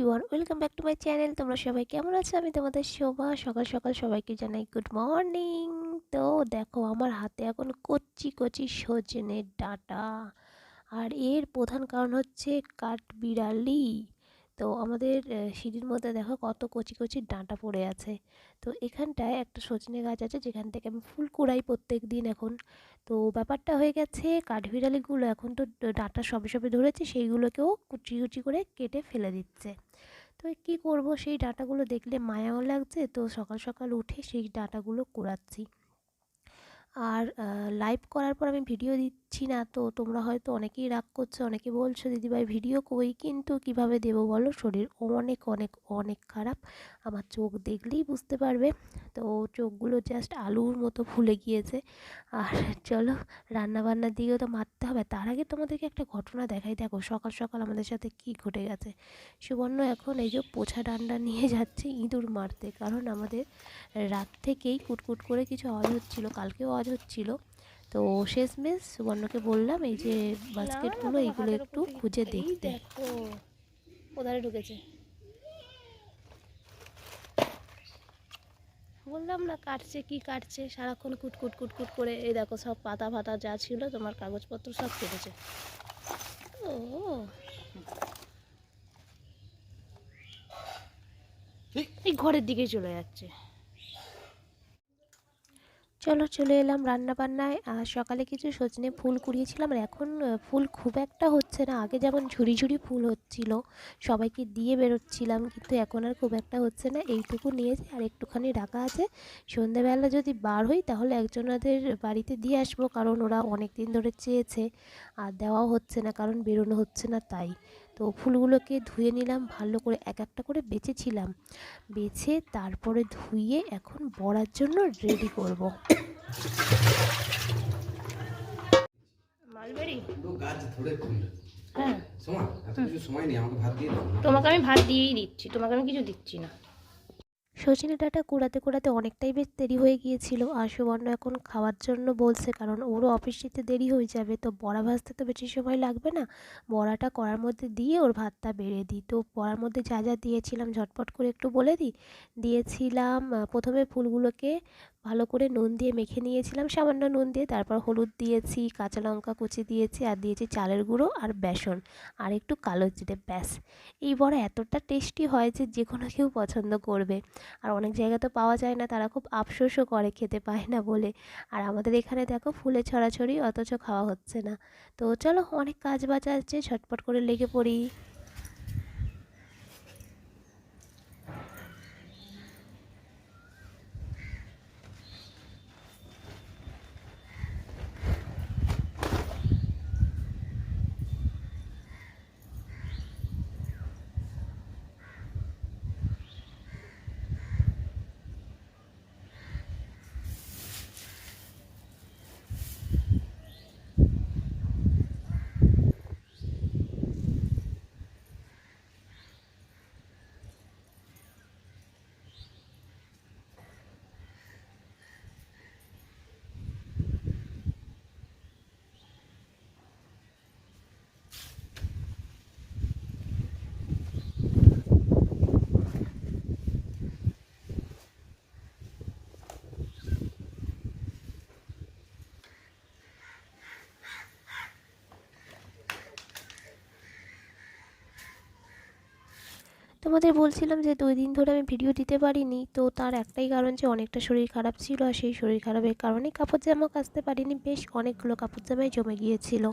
Everyone welcome back to my channel তোমরা সবাই কেমন আছো? আমি তোমাদের শোভা। সকাল সকাল সবাইকে জানাই গুড মর্নিং তো দেখো, আমার হাতে এখন কচি কচি সজনের ডাটা। আর এর প্রধান কারণ হচ্ছে কাঠবিড়ালি। তো আমাদের সিঁড়ির মধ্যে দেখো কত কচি কচি ডাঁটা পড়ে আছে। তো এখানটায় একটা সজনে গাছ আছে, যেখান থেকে আমি ফুল কুড়াই প্রত্যেক দিন এখন। তো ব্যাপারটা হয়ে গেছে, কাঠবিড়ালিগুলো এখন তো ডাঁটা সবে সবে ধরেছে, সেইগুলোকেও কুচি কুচি করে কেটে ফেলে দিচ্ছে। তো কি করব, সেই ডাঁটাগুলো দেখলে মায়াও লাগছে, তো সকাল সকাল উঠে সেই ডাঁটাগুলো কুড়াচ্ছি। আর লাইভ করার পর আমি ভিডিও দিচ্ছি না। তো তোমরা হয়তো অনেকেই রাগ করছ, অনেকে বলছো, দিদিভাই, ভিডিও কই? কিন্তু কীভাবে দেবো বলো? শরীর অনেক অনেক অনেক খারাপ। আমার চোখ দেখলেই বুঝতে পারবে। তো চোখগুলো জাস্ট আলুর মতো ফুলে গিয়েছে। আর চলো, রান্নাবান্নার দিকেও তো মারতে হবে। তার আগে তোমাদেরকে একটা ঘটনা দেখাই। দেখো, সকাল সকাল আমাদের সাথে কি ঘটে গেছে। সুবর্ণ এখন এই যে পোছা ডান্ডা নিয়ে যাচ্ছে ইঁদুর মারতে। কারণ আমাদের রাত থেকেই কুটকুট করে কিছু আওয়াজ হচ্ছিল, কালকেও আওয়াজ হচ্ছিল। তো শেষমেশ সুবর্ণকে বললাম এই যে বাস্কেটগুলো এইগুলো একটু খুঁজে দেখতে। দেখো কোথায় ঢুকেছে। বললাম না কাটছে কি কাটছে? সারাক্ষণ কুটকুট কুটকুট করে এই দেখো সব পাতা ফাতা যা ছিল তোমার কাগজপত্র সব কেটেছে। ও এই ঘরের দিকে চলে যাচ্ছে। চলো চলে এলাম রান্না বান্নায় আর সকালে কিছু সজনে ফুল কুড়িয়েছিলাম আর এখন ফুল খুব একটা হচ্ছে না। আগে যেমন ঝুড়ি ঝুড়ি ফুল হচ্ছিল, সবাইকে দিয়ে বেরোচ্ছিলাম, কিন্তু এখন আর খুব একটা হচ্ছে না। এইটুকু নিয়েছি আর একটুখানি রাখা আছে। সন্ধ্যাবেলা যদি বার হই, তাহলে একজনাদের বাড়িতে দিয়ে আসব, কারণ ওরা অনেক দিন ধরে চেয়েছে, আর দেওয়াও হচ্ছে না, কারণ বেরোনো হচ্ছে না তাই। তো ফুলগুলোকে ধুয়ে নিলাম ভালো করে এক একটা করে বেছেছিলাম বেছে তারপরে ধুয়ে এখন বড়ার জন্য রেডি করব। হ্যাঁ। তোমাকে আমি ভাত দিয়েই দিচ্ছি তোমাকে আমি কিছু দিচ্ছি না। সজনে ডাটা কুড়াতে কুড়াতে অনেকটাই বেশ দেরি হয়ে গিয়েছিল। আর সুবর্ণ এখন খাওয়ার জন্য বলছে, কারণ ওরও অফিস যেতে দেরি হয়ে যাবে, তো বড়া ভাজতে তো বেশি সময় লাগবে না। বড়াটা করার মধ্যে দিয়ে ওর ভাতটা বেড়ে দিই। তো বড়ার মধ্যে যা যা দিয়েছিলাম ঝটপট করে একটু বলে দিই। দিয়েছিলাম প্রথমে ফুলগুলোকে ভালো করে নুন দিয়ে মেখে নিয়েছিলাম, সামান্য নুন দিয়ে। তারপর হলুদ দিয়েছি, কাঁচা লঙ্কা কুচি দিয়েছি, আর দিয়েছি চালের গুঁড়ো আর বেসন, আর একটু কালো জিরে, ব্যাস। এই বড়া এতটা টেস্টি হয় যে যে কোনো কেউ পছন্দ করবে। আর অনেক জায়গা তো পাওয়া যায় না, তারা খুব আফসোসও করে খেতে পায় না বলে। আর আমাদের এখানে দেখো ফুলে ছড়াছড়ি, অথচ খাওয়া হচ্ছে না। তো চলো অনেক কাজ বাজ আছে ছটপট করে লেগে পড়ি। তোমাদের বলছিলাম যে দুই দিন ধরে আমি ভিডিও দিতে পারিনি, তো তার একটাই কারণ যে অনেকটা শরীর খারাপ ছিল আর সেই শরীর খারাপের কারণে কাপড় জামা কাচতে পারিনি, বেশ অনেকগুলো কাপড় জামাই জমে গিয়েছিল।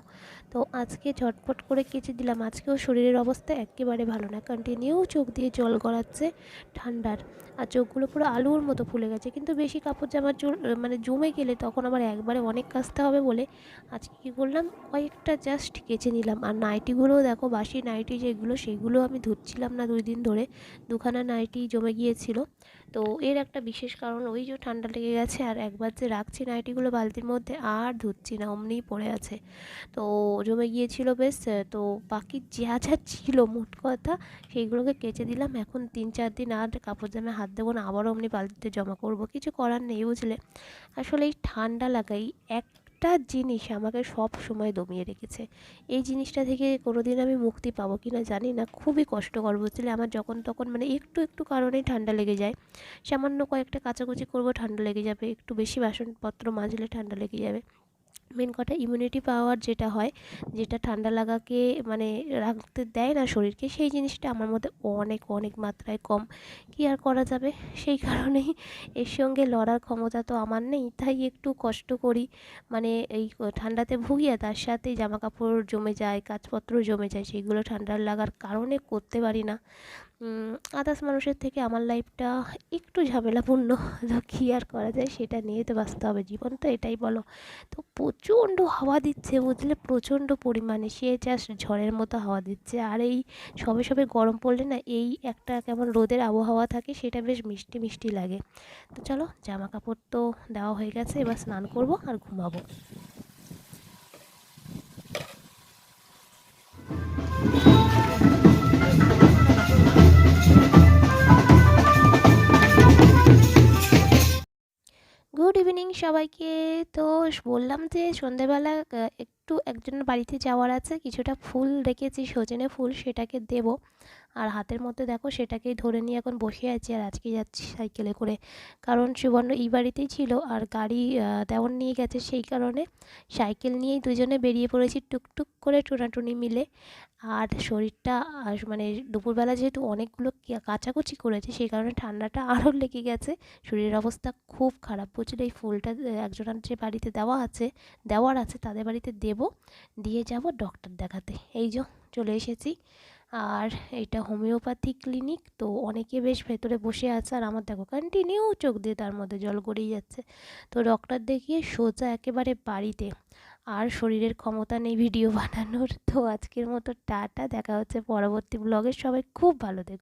তো আজকে ঝটপট করে কেচে দিলাম, আজকেও শরীরের অবস্থা একেবারে ভালো না কন্টিনিউ চোখ দিয়ে জল গড়াচ্ছে ঠান্ডার, আর চোখগুলো পুরো আলুর মতো ফুলে গেছে, কিন্তু বেশি কাপড় জামা মানে জমে গেলে তখন আবার একবারে অনেক কাচতে হবে বলে আজকে কী করলাম, কয়েকটা জাস্ট কেচে নিলাম, আর নাইটিগুলোও দেখো, বাসি নাইটি যেগুলো, সেগুলো আমি ধুচ্ছিলাম না দুই দিন ধরে দুখানা নাইটি জমে গিয়েছিল। তো এর একটা বিশেষ কারণ, ওই যে ঠান্ডা লেগে গেছে আর একবার যে রাখছি নাইটিগুলো বালতির মধ্যে আর ধুচ্ছি না অমনিই পড়ে আছে। তো জমে গিয়েছিল বেশ, তো বাকি যা যা ছিল মোট কথা সেইগুলোকে কেচে দিলাম। এখন তিন চার দিন আর কাপড় জামে, হাত দেবো না, আবারও অমনি বালতিতে জমা করব। কিছু করার নেই, বুঝলে? আসলে এই ঠান্ডা লাগাই এক একটা জিনিস আমাকে সব সময় দমিয়ে রেখেছে। এই জিনিসটা থেকে কোনো দিন আমি মুক্তি পাবো কি না জানি না। খুবই কষ্টকর, বুঝলে? আমার যখন তখন মানে একটু একটু কারণেই ঠান্ডা লেগে যায়। সামান্য কয়েকটা কাচাকুচি করব, ঠান্ডা লেগে যাবে। একটু বেশি বাসনপত্র মাজলে ঠান্ডা লেগে যাবে। মেন কথা ইমিউনিটি পাওয়ার যেটা হয়, যেটা ঠান্ডা লাগাকে মানে রাখতে দেয় না শরীরকে, সেই জিনিসটা আমার মধ্যে অনেক অনেক মাত্রায় কম। কী আর করা যাবে? সেই কারণেই এর সঙ্গে লড়ার ক্ষমতা তো আমার নেই, তাই একটু কষ্ট করি। মানে এই ঠান্ডাতে ভুগিয়ে তার সাথে জামা কাপড় জমে যায় কাজপত্র জমে যায়, সেগুলো ঠান্ডা লাগার কারণে করতে পারি না। আদার্স মানুষের থেকে আমার লাইফটা একটু ঝামেলাপূর্ণ, তো কী আর করা যায় সেটা নিয়ে তো বাঁচতে হবে জীবন, তো এটাই বলো। তো প্রচণ্ড হাওয়া দিচ্ছে বুঝলে, প্রচণ্ড পরিমাণে, সে জাস্ট ঝড়ের মতো হাওয়া দিচ্ছে। আর এই সবে সবে গরম পড়লে না, এই একটা কেমন রোদের আবহাওয়া থাকে, সেটা বেশ মিষ্টি মিষ্টি লাগে। তো চলো জামা কাপড় তো দেওয়া হয়ে গেছে, এবার স্নান করব আর ঘুমাবো। ইভিনিং সবাইকে তো বললাম যে সন্ধেবেলা একটু একজনের বাড়িতে যাওয়ার আছে, কিছুটা ফুল রেখেছি সজনে ফুল সেটাকে দেব। আর হাতের মধ্যে দেখো সেটাকেই ধরে নিয়ে এখন বসে আছি আর আজকে যাচ্ছি সাইকেলে করে। কারণ সুবর্ণ এই বাড়িতেই ছিল আর গাড়ি দেওয়ার নিয়ে গেছে সেই কারণে সাইকেল নিয়েই দুজনে বেরিয়ে পড়েছি টুকটুক করে টুনাটুনি মিলে। আর শরীরটা মানে দুপুরবেলা যেহেতু অনেকগুলো কাচাকুচি করেছে সেই কারণে ঠান্ডাটা আরও লেগে গেছে। শরীরের অবস্থা খুব খারাপ। বুঝলে এই ফুলটা একজনের যে বাড়িতে দেওয়া আছে, দেওয়ার আছে, তাদের বাড়িতে দেব দিয়ে যাব ডক্টর দেখাতে। এই যে, চলে এসেছি। আর এটা হোমিওপ্যাথি ক্লিনিক তো অনেকে বেশ ভেতরে বসে আছে আর আমার দেখো কন্টিনিউ চোখ দিয়ে তার মধ্যে জল গড়িয়ে যাচ্ছে। তো ডক্টর দেখিয়ে সোজা একেবারে বাড়িতে। আর শরীরের ক্ষমতা নেই ভিডিও বানানোর। তো আজকের মতো টাটা, দেখা হচ্ছে পরবর্তী ব্লগে সবাই খুব ভালো থেকো।